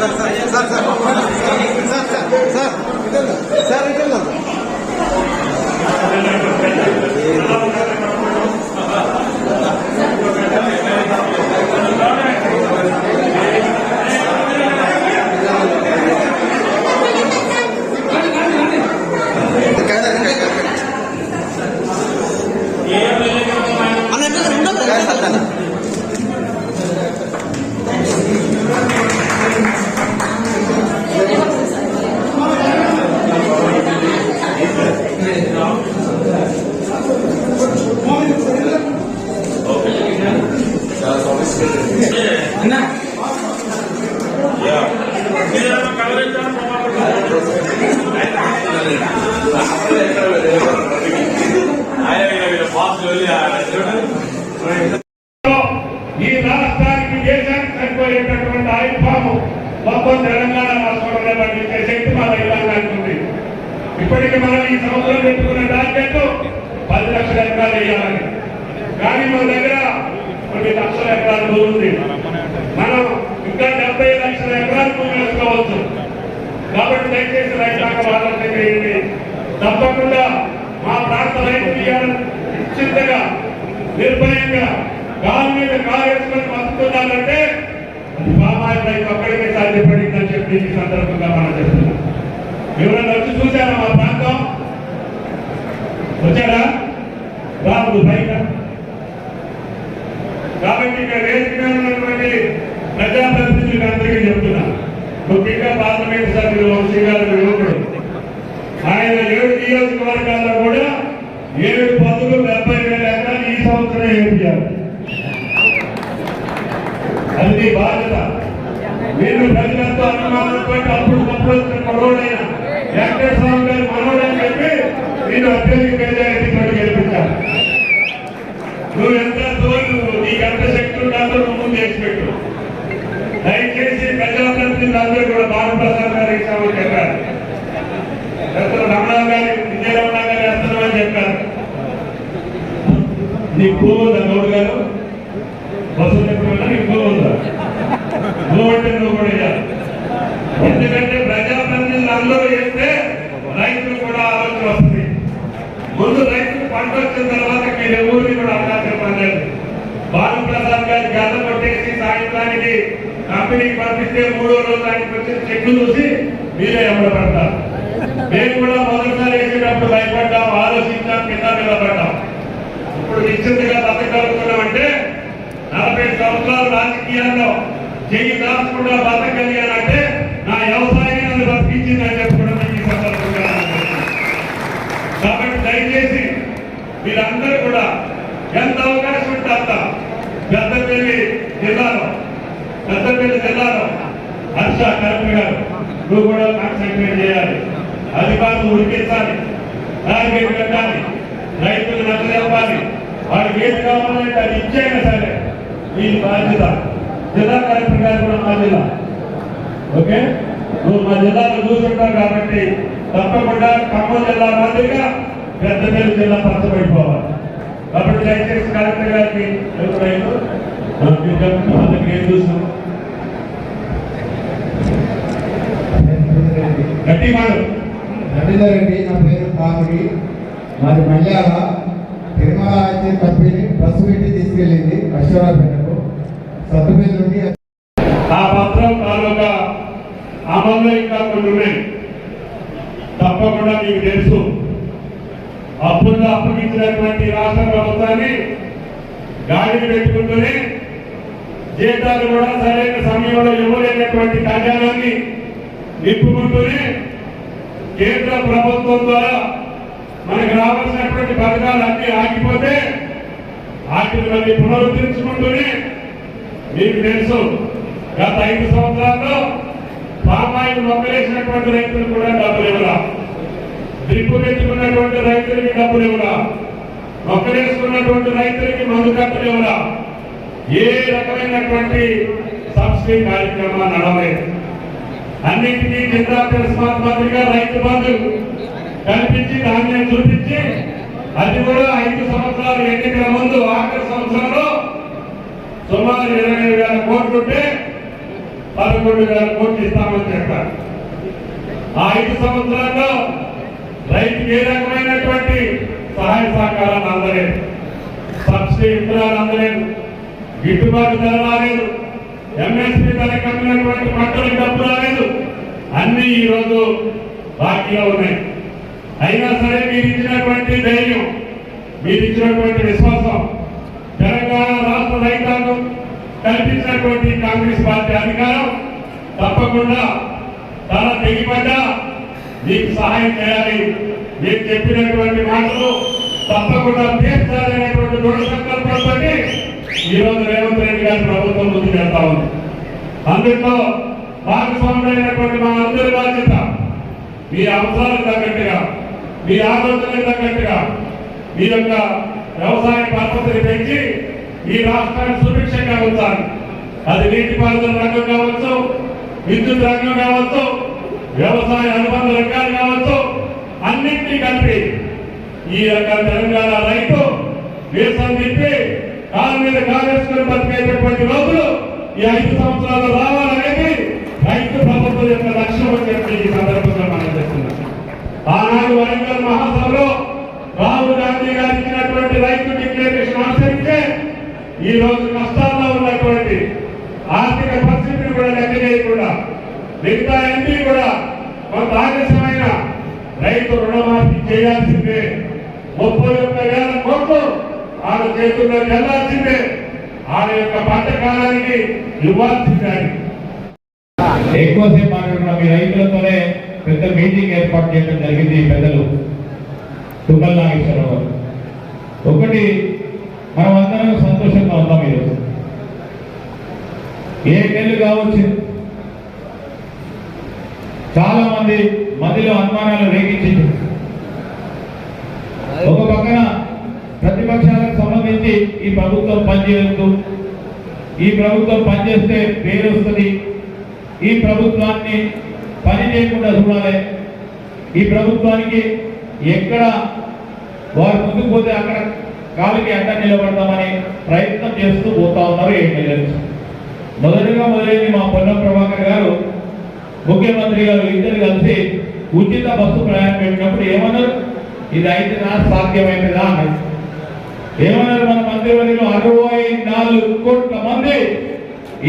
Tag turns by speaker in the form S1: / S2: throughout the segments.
S1: Sir sir sir sir ఈ రాష్ట్రానికి దేశానికి సరిపోయేటటువంటి ఆయుర్భావం మొత్తం తెలంగాణ రాష్ట్రంలో పండించే శక్తి మన తెలంగాణకు ఉంది. ఇప్పటికి మనం ఈ సంవత్సరం పెట్టుకున్న టార్గెట్ పది లక్షల ఎకరాలు వేయాలని. కానీ మన దగ్గర కొన్ని లక్షల ఎకరాల భూమి మనం ఇంకా డెబ్బై లక్షల ఎకరాల భూమి వేసుకోవచ్చు. కాబట్టి దయచేసి రైతాంగం ఆలోచన చేయండి. తప్పకుండా మా ప్రాంత రైతులు ఇవాళ నిశ్చింతగా నిర్భయంగా కాలు మీద కాలు వేసుకొని బతుకుతున్నారంటే అది పామాయిల్ రైతు ఒక్కడికే సాధ్యపడిందని చెప్పి ఈ సందర్భంగా మనం చెప్తున్నాం ఎవరైనా వచ్చి చూసారా మా ప్రాంతం వచ్చారా రాదు బయట కాబట్టి ఇక్కడ వేదిక మీద ఉన్నటువంటి ప్రజాప్రతినిధులకు అందరికీ చెప్తున్నా ముఖ్యంగా పార్లమెంట్ సభ్యులు వంశీ గారు యువకుడు ఆయన ఏడు నియోజకవర్గాల్లో కూడా ఏడు పదులు డెబ్బై వేల ఎకరాలు ఈ సంవత్సరం వేయించారు అది బాధ్యత. మీరు ప్రజలతో అనుమానం పెట్టి అప్పుడు తప్పుడు మనోడైన వెంకటేశ్వర గారు మనోడని చెప్పి మీరు అత్యధిక మెజారిటీతో గెలిపించారు నువ్వు ఎంత తోడు నీకు ఎంత శక్తి ఉండాలో నువ్వు ముందు చేసి పెట్టు దయచేసి ప్రజాప్రతినిధులు అందరూ కూడా భానుప్రసాద్ గారు ఇచ్చామని చెప్పారు డాక్టర్ రమణ గారి విజయరమణ గారు వేస్తున్నామని చెప్పారు నీకు భూమి ఉందా గౌడ్ గారు బస్సు చెప్పిన నీకు భూమి ఉందా భూమి అంటే నువ్వు కూడా వేయాలి. ఎందుకంటే ప్రజాప్రతినిధులు అందరూ చేస్తే రైతులు కూడా ఆలోచన వస్తుంది ముందు రైతులు పంట వచ్చిన తర్వాత మీరు ఎవరిని కూడా అవకాశం పొందారు భానుప్రసాద్ గారి గత కొట్టేసి సాయంత్రానికి కంపెనీకి పంపిస్తే మూడో రోజు ఆయనకి వచ్చిన చెక్కు చూసి మీరే ఎవరు పడతారు మేము కూడా మొదటిసారి వేసేటప్పుడు భయపడ్డాం ఆలోచించాం కింద నిలబడ్డాం ఇప్పుడు నిశ్చితంగా బతకగలుగుతున్నామంటే నలభై సంవత్సరాలు రాజకీయాల్లో చెయ్యి దాచకుండా బతకగలిగానంటే నా వ్యవసాయం నన్ను బతికించిందని చెప్పుకోవడం ఈ సందర్భంగా కాబట్టి దయచేసి మీరందరూ కూడా ఎంత అవకాశం ఉంటే అంత పెద్దపల్లి జిల్లాలో పెద్దపల్లి జిల్లాలో హర్ష కలెక్టర్ గారు నువ్వు కూడా కాన్సన్ట్రేట్ చేయాలి అధికారులు ఉడికించాలి టార్గెట్ పెట్టాలి రైతులు నచ్చజెప్పాలి వాడికి ఏది కావాలంటే అది ఇచ్చేయనా సరే మీ బాధ్యత జిల్లా కలెక్టర్ గారు కూడా మా జిల్లా ఓకే నువ్వు మా జిల్లాలో చూసుంటావు కాబట్టి తప్పకుండా ఖమ్మం జిల్లా మాదిరిగా పెద్దపల్లి జిల్లా పచ్చబడిపోవాలి కాబట్టి దయచేసి మీరు చెప్తున్న వాళ్ళకి ఏం చూస్తాం గట్టి మాట
S2: రవీందర్ రెడ్డి నా పేరు కామెడి. మాది మల్యాల తిరుమల అయితే కంపెనీ బస్సు పెట్టి తీసుకెళ్ళింది అశ్వరాపేటకు సత్తుపల్లి నుండి
S1: ఆ పత్రం తాలూకా అమల్లో ఇంకా కొన్ని ఉన్నాయి. తప్పకుండా మీకు తెలుసు. అప్పుల్లో అప్పగించినటువంటి రాష్ట్ర ప్రభుత్వాన్ని గాడిని పెట్టుకుంటూనే జీతాలు కూడా సరైన సమయంలో ఇవ్వలేనటువంటి కళ్యాణాన్ని నింపుకుంటూనే కేంద్ర ప్రభుత్వం ద్వారా మనకు రావాల్సినటువంటి పథకాలు అన్ని ఆగిపోతే వాటిని పునరుద్ధరించుకుంటూనే మీకు తెలుసు గత ఐదు సంవత్సరాల్లో పామాయిల్ మొక్కలేసినటువంటి రైతులు కూడా డబ్బులు ఇవ్వరా డ్రిప్పు పెట్టుకున్నటువంటి రైతులకి డబ్బులు ఇవ్వరా మొక్కలేసుకున్నటువంటి రైతులకి మందు కట్టలు ఏ రకమైనటువంటి సబ్సిడీ కార్యక్రమాలు నడవలేదు. అన్నింటినీ జిల్లా తిరస్మాత్ మాదిరిగా రైతు బంధు కల్పించి ధాన్యం చూపించి అది కూడా ఐదు సంవత్సరాలు ఎన్నికల ముందు ఆఖరి సంవత్సరంలో సుమారు ఇరవై వేల కోట్లు ఉంటే పదకొండు వేల కోట్లు ఇస్తామని చెప్పారు. ఆ ఐదు సంవత్సరాల్లో రైతుకి ఏ రకమైనటువంటి సహాయ సహకారాలు అందలేదు. సబ్సిడీ విత్తనాలు అందలేదు. గిట్టుబాటు ధర రాలేదు. ఎంఎస్పీ ధర కమ్మినటువంటి పంటలకు డబ్బు రాలేదు. అన్ని ఈ రోజు బాకీగా ఉన్నాయి. అయినా సరే మీరు ఇచ్చినటువంటి ధైర్యం మీరు ఇచ్చినటువంటి విశ్వాసం తెలంగాణ రాష్ట్ర రైతాంగం కల్పించినటువంటి కాంగ్రెస్ పార్టీ అధికారం తప్పకుండా తన తెగిపడ్డా మీకు సహాయం చేయాలి. మీరు చెప్పినటువంటి మాటలు తప్పకుండా తీర్చాలనేటువంటి దృఢ సంకల్పంతో ఈరోజు రేవంత్ రెడ్డి గారి ప్రభుత్వం ముందుకు వెళ్తా ఉంది. అందులో భాగస్వాములైనటువంటి మా అందరి బాధ్యత మీ అవసరాలకు తగ్గట్టుగా మీ ఆలోచనకు తగ్గట్టుగా మీ యొక్క
S3: వ్యవసాయ పరపతిని పెంచి ఈ రాష్ట్రాన్ని సుభిక్షంగా ఉంచాలి. అది నీటిపారుదల రంగం కావచ్చు విద్యుత్ రంగం కావచ్చు వ్యవసాయ అనుబంధ రంగాలు కావచ్చు అన్నింటినీ కలిపి ఈ యొక్క తెలంగాణ రైతు దేశం తిప్పి కాలు మీద కాలేసుకుని బతికేటటువంటి రోజులు ఈ ఐదు సంవత్సరాలు రావాలనేది రైతు ప్రభుత్వం యొక్క లక్ష్యం అని చెప్పి ఈ సందర్భంగా మనం చెప్తున్నాం. ఆనాడు వరంగల్ మహాసభలో రాహుల్ గాంధీ గారు ఇచ్చినటువంటి రైతు డిక్లరేషన్ అనుసరించే ఈ రోజు కష్టాల్లో ఉన్నటువంటి ఆర్థిక పరిస్థితిని కూడా లెక్క చేయకుండా మిగతా ఎంపీ కూడా కొంత ఆలస్యమైన రైతు రుణమాఫీ చేయాల్సిందే. ముప్పై ఒక్క వేల కోట్లు ఆడ చేతుల్లో చెల్లాల్సిందే. ఆడ యొక్క పంటకాలానికి ఇవ్వాల్సిందే.
S4: ఎక్కువసేపు మాట్లాడుతున్న మీ రైతులతోనే పెద్ద మీటింగ్ ఏర్పాటు చేయడం జరిగింది ఈ పెద్దలు. తుమ్మల నాగేశ్వరరావు గారు. ఒకటి మనం అందరం సంతోషంగా ఉన్నాం ఈరోజు. ఏ నెలలు కావచ్చు చాలా మంది మధ్యలో అనుమానాలు రేగించింది ఒక పక్కన ప్రతిపక్షాలకు సంబంధించి ఈ ప్రభుత్వం పనిచేయదు ఈ ప్రభుత్వం పనిచేస్తే పేరు వస్తుంది ఈ ప్రభుత్వాన్ని పని చేయకుండా చూడాలి. ఈ ప్రభుత్వానికి ఎక్కడ వారు ముందుకు పోతే అక్కడ కాలికి అడ్డ నిలబడతామని ప్రయత్నం చేస్తూ పోతా ఉన్నారు ఎమ్మెల్యేలు మొదటిగా మొదలైంది మా పొన్నం ప్రభాకర్ గారు ముఖ్యమంత్రి గారు ఇద్దరు కలిసి ఉచిత బస్సు ప్రయాణం పెట్టినప్పుడు ఏమన్నారు? ఇది అయితే నా సాధ్యమైనదా? అన్నారు ఏమన్నారు మన మంత్రివర్యులు అరవై నాలుగు కోట్ల మంది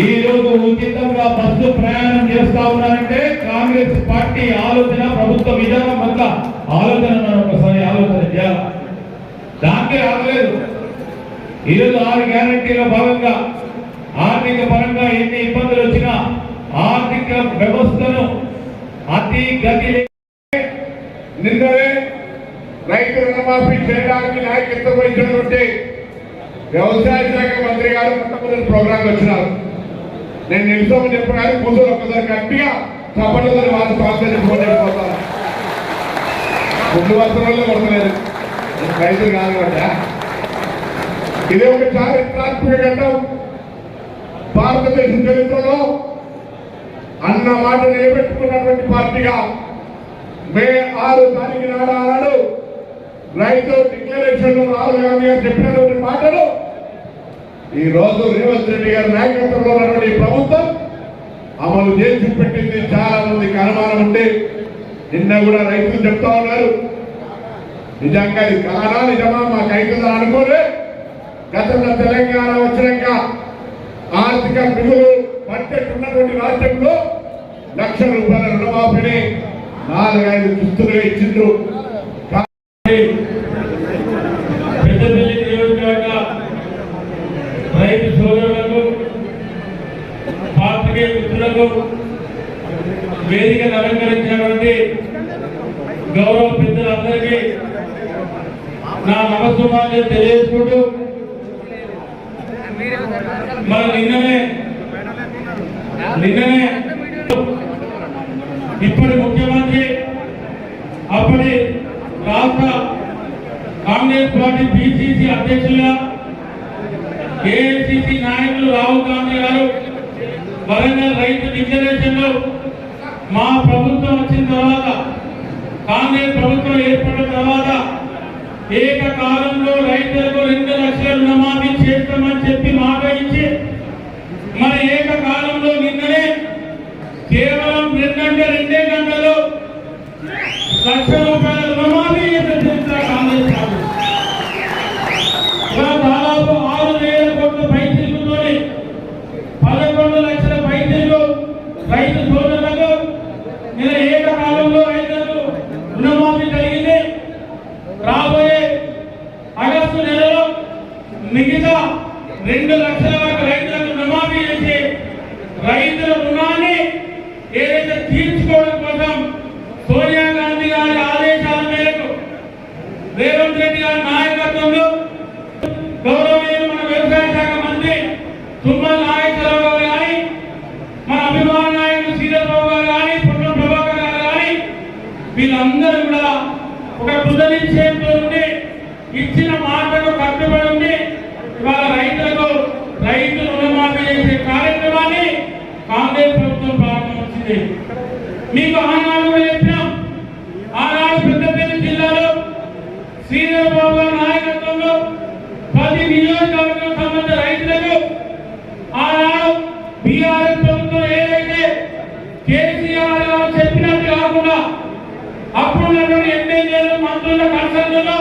S4: ఈ రోజు ఉచితంగా బస్సు ప్రయాణం చేస్తా ఉన్నారంటే కాంగ్రెస్ పార్టీ ఆలోచన ప్రభుత్వ విధానం వల్ల ఆలోచన మనం ఒకసారి ఆలోచన చేయాలి? దానికే రాలేదు ఈరోజు ఆరు గ్యారంటీల భాగంగా ఆర్థిక పరంగా ఎన్ని ఇబ్బందులు వచ్చినా ఆర్థిక వ్యవస్థను అతి గతి
S5: నిన్ననే రైతు రుణమాఫీ చేయడానికి నాయకత్వం వహించినటువంటి వ్యవసాయ శాఖ మంత్రి గారు మొట్టమొదటి ప్రోగ్రాంకి వచ్చినారు. నేను నిమిషం చెప్పగానే కూతురు ఒక్కసారి గట్టిగా చప్పట్లతో వాళ్ళు స్వాగతం చెప్పుకొని వెళ్ళిపోతాను ముందు వస్త్రంలో కొడతలేదు. రైతులు కాదు కదా ఇది ఒక చారిత్రాత్మక ఘట్టం. భారతదేశ చరిత్రలో అన్న మాట నిలబెట్టుకున్నటువంటి పార్టీగా మే ఆరు తారీఖు నాడు ఆనాడు రైతు డిక్లరేషన్ రాహుల్ గాంధీ గారు చెప్పినటువంటి మాటలు ఈ రోజు రేవంత్ రెడ్డి గారి నాయకత్వంలో ఉన్నటువంటి ప్రభుత్వం అమలు చేసి పెట్టింది చాలా మందికి అనుమానం ఉంటే నిన్న కూడా రైతులు చెప్తా ఉన్నారు. నిజంగా ఇది కాదా నిజమా? మాకు అవుతుందా అనుకోలే. గతంలో తెలంగాణ వచ్చినాక ఆర్థిక మిగులు బడ్జెట్ ఉన్నటువంటి రాజ్యంలో లక్ష రూపాయల రుణమాఫీని నాలుగైదు దుస్తులుగా ఇచ్చిండ్రు.
S3: పెద్దపల్లి నియోజకవర్గ రైతు సోదరులకు పాత్రికేయ మిత్రులకు వేదిక అలంకరించినటువంటి గౌరవ పెద్దలందరికీ నా నమస్సుమాన్యం తెలియజేసుకుంటూ మన నిన్ననే నిన్ననే ఇప్పటి ముఖ్యమంత్రి అప్పటి రాష్ట్ర కాంగ్రెస్ పార్టీ పిసిసి అధ్యక్షులుగా ఏఐసిసి నాయకులు రాహుల్ గాంధీ గారు వరంగల్ రైతు డిక్లరేషన్ మా ప్రభుత్వం వచ్చిన తర్వాత కాంగ్రెస్ ప్రభుత్వం ఏర్పడిన తర్వాత ఏకకాలంలో రైతులకు రెండు లక్షల రుణమాఫీ చేస్తామని చెప్పి మాట ఇచ్చి మరి ఏకకాలంలో నిన్ననే లక్ష రూపాయల రుణమాఫీ చేసిన చరిత్ర కాంగ్రెస్ పార్టీ ఇలా దాదాపు ఆరు వేల కోట్ల పైసలతోని పదకొండు లక్షల పైసలు రైతు సోదరులకు నేను ఏకకాలంలో రైతులకు రుణమాఫీ జరిగింది రాబోయే ఆగస్టు నెలలో మిగతా రెండు లక్షల వరకు రైతులకు రుణమాఫీ చేసి రైతుల రుణాన్ని ఏదైతే తీర్చుకోవడం కోసం సోనియా గాంధీ గారి ఆదేశాల మేరకు రేవంత్ రెడ్డి గారి నాయకత్వంలో గౌరవనీయులు మన వ్యవసాయ శాఖ మంత్రి తుమ్మల నాగేశ్వరరావు గారు కానీ మన అభిమాన నాయకులు శ్రీధర్బాబు గారు కానీ పుట్లం ప్రభాకర్ గారు కానీ వీళ్ళందరూ కూడా ఒక కృత నిశ్చయంతో ఉండి ఇచ్చిన మాటకు కట్టుబడి ఉండి ఇవాళ రైతులకు రైతు రుణమాఫీ చేసే కార్యక్రమాన్ని కాంగ్రెస్ ప్రభుత్వం ప్రారంభించింది మీకు ఆనాడు కూడా చెప్పినాం ఆనాడు పెద్దపల్లి జిల్లాలో శ్రీరామబాబు గారి నాయకత్వంలో పది నియోజకవర్గం సంబంధించిన రైతులకు ఆనాడు బీఆర్ఎస్ ప్రభుత్వం ఏదైతే కేసీఆర్ గారు చెప్పినట్టు కాకుండా అప్పుడు ఉన్నటువంటి ఎమ్మెల్యేలు మంత్రుల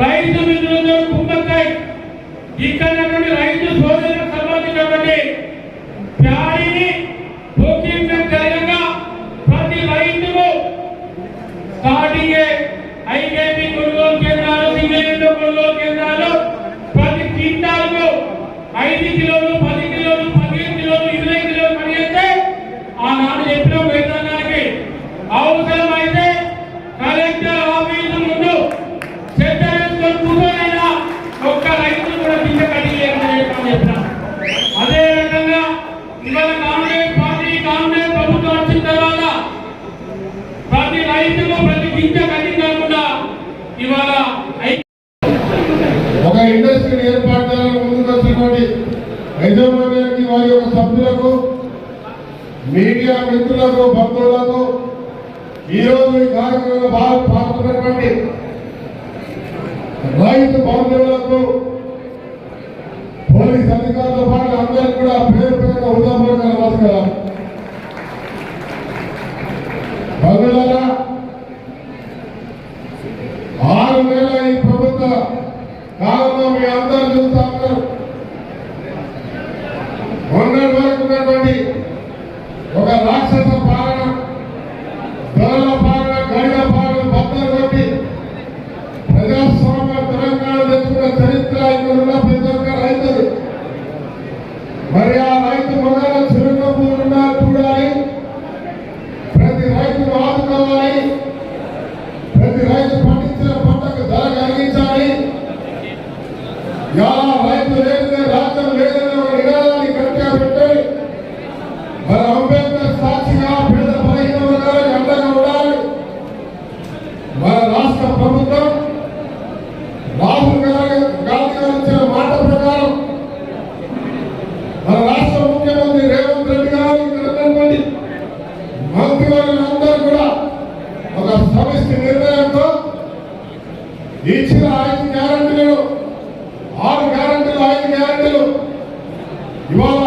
S3: రైతు మిత్రులతో కుంభకాయ ఇక్కడ ఉన్నటువంటి రైతు సోదరులకు సంబంధించినటువంటి ప్యాడీని బుకింగ్ జరగగా ప్రతి రైతుకు స్టార్టింగ్ ఐకేపీ కొనుగోలు కేంద్రాలు సింగిల్ కొనుగోలు కేంద్రాలు ప్రతి క్వింటాలకు ఐదు కిలోలు పది కిలోలు పదిహేను కిలోలు ఇరవై కిలోలు పడితే ఆనాడు చెప్పిన విధానానికి అవసరమైతే కలెక్టర్ ఆఫీసు ముందు చెత్త వేసుకొని కూర్చోనైనా ఒక్క రైతు కూడా పింఛ కడిగేయమని చెప్పిన అదే రకంగా ఇవాళ కాంగ్రెస్ పార్టీ కాంగ్రెస్ ప్రభుత్వం వచ్చిన తర్వాత ప్రతి రైతుకు ప్రతి గింజ కట్టించకుండా ఇవాళ ఐ-
S6: ఒక ఇండస్ట్రీని ఏర్పాటు చేయాలని ముందుకు వచ్చినటువంటి యజమానికి వారి యొక్క సభ్యులకు మీడియా మిత్రులకు బంధువులకు ఈరోజు ఈ కార్యక్రమంలో బాగా పాల్గొన్నటువంటి రైతు బంధువులకు పోలీస్ అధికారులతో పాటు అందరికీ కూడా పేరు పేరున ఉదాహరణ నమస్కారం బంధువులారా ఆరు నెలల ఈ ప్రభుత్వ కాలంలో మీ అందరూ చూస్తా ఉన్నారు. రైతు లేదనే రాజ్యం లేదనే ఒక నినాదాన్ని గట్టిగా పెట్టాలి మన అంబేద్కర్ సాక్షిగా పేద బలహీన వర్గాలకు అండగా ఉండాలి. మన రాష్ట్ర ప్రభుత్వం రాహుల్ గాంధీ గాంధీ గారు ఇచ్చిన మాట ప్రకారం మన రాష్ట్ర ముఖ్యమంత్రి రేవంత్ రెడ్డి గారు ఇక్కడ ఉన్నటువంటి మంత్రివర్యులందరూ కూడా ఒక సమిష్టి నిర్ణయంతో ఇచ్చిన ఐదు గ్యారంటీలు ఆరు గ్యారంటీలు ఐదు గ్యారంటీలు ఇవాళ అన్ని